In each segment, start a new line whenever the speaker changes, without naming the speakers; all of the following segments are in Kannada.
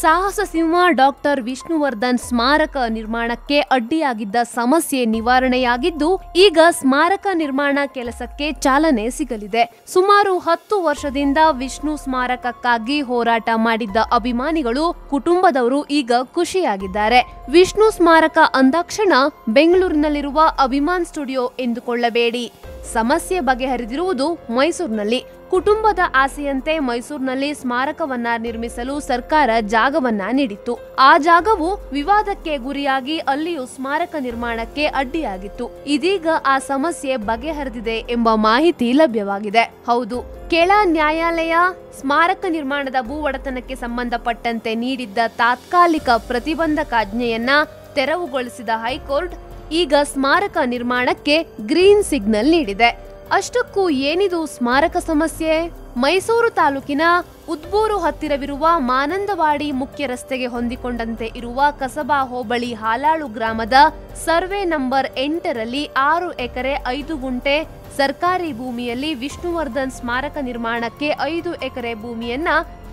ಸಾಹಸ ಸಿಂಹ ಡಾಕ್ಟರ್ ವಿಷ್ಣುವರ್ಧನ್ ಸ್ಮಾರಕ ನಿರ್ಮಾಣಕ್ಕೆ ಅಡ್ಡಿಯಾಗಿದ್ದ ಸಮಸ್ಯೆ ನಿವಾರಣೆಯಾಗಿದ್ದು, ಈಗ ಸ್ಮಾರಕ ನಿರ್ಮಾಣ ಕೆಲಸಕ್ಕೆ ಚಾಲನೆ ಸಿಗಲಿದೆ. ಸುಮಾರು ಹತ್ತು ವರ್ಷದಿಂದ ವಿಷ್ಣು ಸ್ಮಾರಕಕ್ಕಾಗಿ ಹೋರಾಟ ಮಾಡಿದ್ದ ಅಭಿಮಾನಿಗಳು, ಕುಟುಂಬದವರು ಈಗ ಖುಷಿಯಾಗಿದ್ದಾರೆ. ವಿಷ್ಣು ಸ್ಮಾರಕ ಅಂದಾಕ್ಷಣ ಬೆಂಗಳೂರಿನಲ್ಲಿರುವ ಅಭಿಮಾನ್ ಸ್ಟುಡಿಯೋ ಎಂದುಕೊಳ್ಳಬೇಡಿ. ಸಮಸ್ಯೆ ಬಗೆಹರಿದಿರುವುದು ಮೈಸೂರಿನಲ್ಲಿ. ಕುಟುಂಬದ ಆಸೆಯಂತೆ ಮೈಸೂರಿನಲ್ಲಿ ಸ್ಮಾರಕವನ್ನ ನಿರ್ಮಿಸಲು ಸರ್ಕಾರ ಜಾಗವನ್ನ ನೀಡಿತ್ತು. ಆ ಜಾಗವು ವಿವಾದಕ್ಕೆ ಗುರಿಯಾಗಿ ಅಲ್ಲಿಯೂ ಸ್ಮಾರಕ ನಿರ್ಮಾಣಕ್ಕೆ ಅಡ್ಡಿಯಾಗಿತ್ತು. ಇದೀಗ ಆ ಸಮಸ್ಯೆ ಬಗೆಹರಿದಿದೆ ಎಂಬ ಮಾಹಿತಿ ಲಭ್ಯವಾಗಿದೆ. ಹೌದು, ಕೆಳ ನ್ಯಾಯಾಲಯ ಸ್ಮಾರಕ ನಿರ್ಮಾಣದ ಭೂ ಒಡೆತನಕ್ಕೆ ಸಂಬಂಧಪಟ್ಟಂತೆ ನೀಡಿದ್ದ ತಾತ್ಕಾಲಿಕ ಪ್ರತಿಬಂಧಕಾಜ್ಞೆಯನ್ನ ತೆರವುಗೊಳಿಸಿದ ಹೈಕೋರ್ಟ್ ಈಗ ಸ್ಮಾರಕ ನಿರ್ಮಾಣಕ್ಕೆ ಗ್ರೀನ್ ಸಿಗ್ನಲ್ ನೀಡಿದೆ. ಅಷ್ಟಕ್ಕೂ ಏನಿದು ಸ್ಮಾರಕ ಸಮಸ್ಯೆ? ಮೈಸೂರು ತಾಲೂಕಿನ ಉದ್ಬೂರು ಹತ್ತಿರವಿರುವ ಮಾನಂದವಾಡಿ ಮುಖ್ಯ ರಸ್ತೆಗೆ ಹೊಂದಿಕೊಂಡಂತೆ ಇರುವ ಕಸಬಾ ಹೋಬಳಿ ಹಾಲಾಳು ಗ್ರಾಮದ ಸರ್ವೆ ನಂಬರ್ ಎಂಟರಲ್ಲಿ ಆರು ಎಕರೆ ಐದು ಗುಂಟೆ ಸರ್ಕಾರಿ ಭೂಮಿಯಲ್ಲಿ ವಿಷ್ಣುವರ್ಧನ್ ಸ್ಮಾರಕ ನಿರ್ಮಾಣಕ್ಕೆ ಐದು ಎಕರೆ ಭೂಮಿಯನ್ನ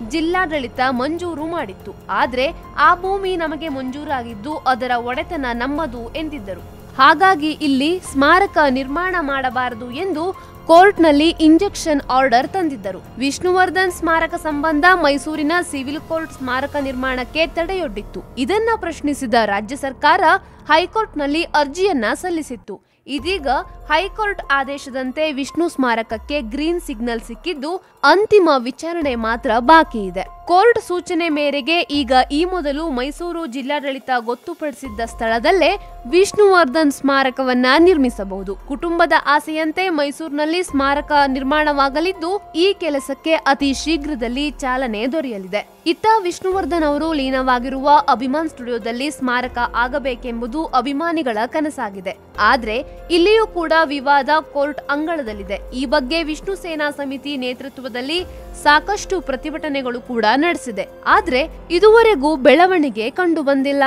ಜಿಲ್ಲಾಡಳಿತ ಮಂಜೂರು ಮಾಡಿತ್ತು. ಆದರೆ ಆ ಭೂಮಿ ನಮಗೆ ಮಂಜೂರಾಗಿದ್ದು ಅದರ ಒಡೆತನ ನಮ್ಮದು ಎಂದಿದ್ದರು. ಹಾಗಾಗಿ ಇಲ್ಲಿ ಸ್ಮಾರಕ ನಿರ್ಮಾಣ ಮಾಡಬಾರದು ಎಂದು ಕೋರ್ಟ್ನಲ್ಲಿ ಇಂಜೆಕ್ಷನ್ ಆರ್ಡರ್ ತಂದಿದ್ದರು. ವಿಷ್ಣುವರ್ಧನ್ ಸ್ಮಾರಕ ಸಂಬಂಧ ಮೈಸೂರಿನ ಸಿವಿಲ್ ಕೋರ್ಟ್ ಸ್ಮಾರಕ ನಿರ್ಮಾಣಕ್ಕೆ ತಡೆಯೊಡ್ಡಿತ್ತು. ಇದನ್ನ ಪ್ರಶ್ನಿಸಿದ ರಾಜ್ಯ ಸರ್ಕಾರ ಹೈಕೋರ್ಟ್ನಲ್ಲಿ ಅರ್ಜಿಯನ್ನ ಸಲ್ಲಿಸಿತ್ತು. ಇದೀಗ ಹೈಕೋರ್ಟ್ ಆದೇಶದಂತೆ ವಿಷ್ಣು ಸ್ಮಾರಕಕ್ಕೆ ಗ್ರೀನ್ ಸಿಗ್ನಲ್ ಸಿಕ್ಕಿದ್ದು ಅಂತಿಮ ವಿಚಾರಣೆ ಮಾತ್ರ ಬಾಕಿ ಇದೆ. ಕೋರ್ಟ್ ಸೂಚನೆ ಮೇರೆಗೆ ಈಗ ಈ ಮೊದಲು ಮೈಸೂರು ಜಿಲ್ಲಾಡಳಿತ ಗೊತ್ತುಪಡಿಸಿದ್ದ ಸ್ಥಳದಲ್ಲೇ ವಿಷ್ಣುವರ್ಧನ್ ಸ್ಮಾರಕವನ್ನ ನಿರ್ಮಿಸಬಹುದು. ಕುಟುಂಬದ ಆಸೆಯಂತೆ ಮೈಸೂರಿನಲ್ಲಿ ಸ್ಮಾರಕ ನಿರ್ಮಾಣವಾಗಲಿದ್ದು, ಈ ಕೆಲಸಕ್ಕೆ ಅತಿ ಶೀಘ್ರದಲ್ಲಿ ಚಾಲನೆ ದೊರೆಯಲಿದೆ. ಇತ್ತ ವಿಷ್ಣುವರ್ಧನ್ ಅವರು ಲೀನವಾಗಿರುವ ಅಭಿಮಾನ್ ಸ್ಟುಡಿಯೋದಲ್ಲಿ ಸ್ಮಾರಕ ಆಗಬೇಕೆಂಬುದು ಅಭಿಮಾನಿಗಳ ಕನಸಾಗಿದೆ. ಆದ್ರೆ, ಇಲ್ಲಿಯೂ ಕೂಡ ವಿವಾದ ಕೋರ್ಟ್ ಅಂಗಳದಲ್ಲಿದೆ. ಈ ಬಗ್ಗೆ ವಿಷ್ಣು ಸೇನಾ ಸಮಿತಿ ನೇತೃತ್ವದಲ್ಲಿ ಸಾಕಷ್ಟು ಪ್ರತಿಭಟನೆಗಳು ಕೂಡ ನಡೆಸಿದೆ. ಆದ್ರೆ ಇದುವರೆಗೂ ಬೆಳವಣಿಗೆ ಕಂಡು ಬಂದಿಲ್ಲ.